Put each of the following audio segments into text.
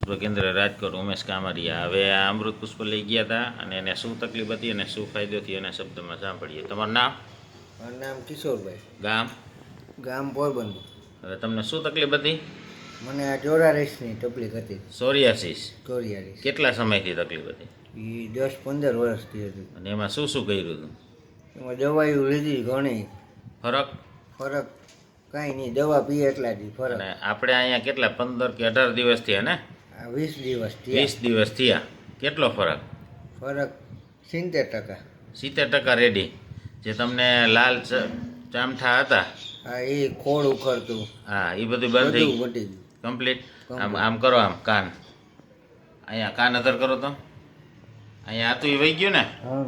કેન્દ્ર રાજકોટ ઉમેશ કામરિયા. હવે આ અમૃત પુષ્પ લઈ ગયા હતા અને એને શું તકલીફ હતી અને શું ફાયદો થયો એના શબ્દમાં સાંભળીએ. તમારું નામ? મારું નામ કિશોરભાઈ. ગામ? ગામ પોરબંદર. હવે તમને શું તકલીફ હતી? મને આ જોરા તકલીફ હતી. સોરિયાસિસ? ચોરિયા કેટલા સમયથી તકલીફ હતી? એ દસ પંદર વર્ષથી હતી. અને એમાં શું શું કર્યું હતું? એમાં દવાઈઓ લીધી ઘણી. ફરક? ફરક કાંઈ નહીં. દવા પીએ એટલા જ ફરક. આપણે અહીંયા કેટલા? પંદર કે અઢાર દિવસથી હે ને? વીસ દિવસ વીસ દિવસ થયા. કેટલો ફરક? ફરક સિત્તેર ટકા. સિત્તેર ટકા રેડી જે તમને લાલ ચામઠા હતા? હા એ ખોળ ઉખડતું. હા એ બધું બંધ થઈ ગયું. કમ્પ્લીટ આમ આમ કરો આમ કાન. અહીંયા કાન અધર કરો તો. અહીંયા આતું વહી ગયું ને? હા.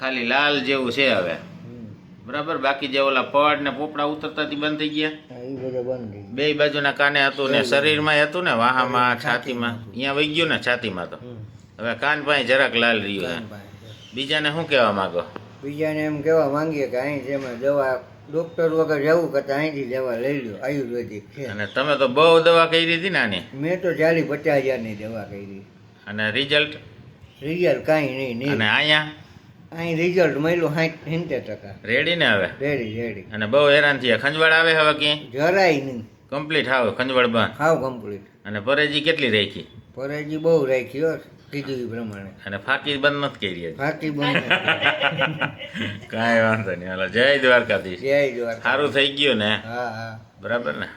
ખાલી લાલ જેવું છે હવે. બરાબર? બાકી જે ઓલા પવાડ ને પોપડા ઉતરતાથી બંધ થઈ ગયા? એ બંધ બે બાજુના કાને હતું ને શરીરમાં હતું ને વાહામાં છાતીમાં. અહીંયા વહી ગયું ને છાતીમાં તો. હવે કાન પાસે જરાક લાલ રહ્યું બીજાને શું કહેવા માંગો? બીજાને એમ કહેવા માંગીએ કે અહીં જેમાં દવા ડૉક્ટર વગર જવું કરતા અહીંથી દવા લઈ લો આયુર્વેદિક છે. અને તમે તો બહુ દવા કરી હતી ને આની? મેં તો ચાલી પચાસ હજારની દવા કરી. અને રિઝલ્ટ રિઝલ્ટ કાંઈ નહીં નહીં. અને અહીંયા? અહીં રિઝલ્ટ મળ્યું સાઠ સિત્તેર ટકા. રેડી ને હવે? રેડી રેડી અને બહુ હેરાન થયા. ખંજવાળ આવે હવે ક્યાંય? જરાય નહીં. કમ્પ્લીટ આવે ખંજવાળ બંધ. હાવ કમ્પ્લીટ અને પરેજી કેટલી રાખી? પરેજી બહુ રાખી હો કીધું એ પ્રમાણે. અને ફાકી બંધ નથી કરી. ફાકી બંધ કાંઈ વાંધો નહીં. હાલો જય દ્વારકાધીશ. જય દ્વારકા સારું થઈ ગયું ને? હા હા. બરાબર ને?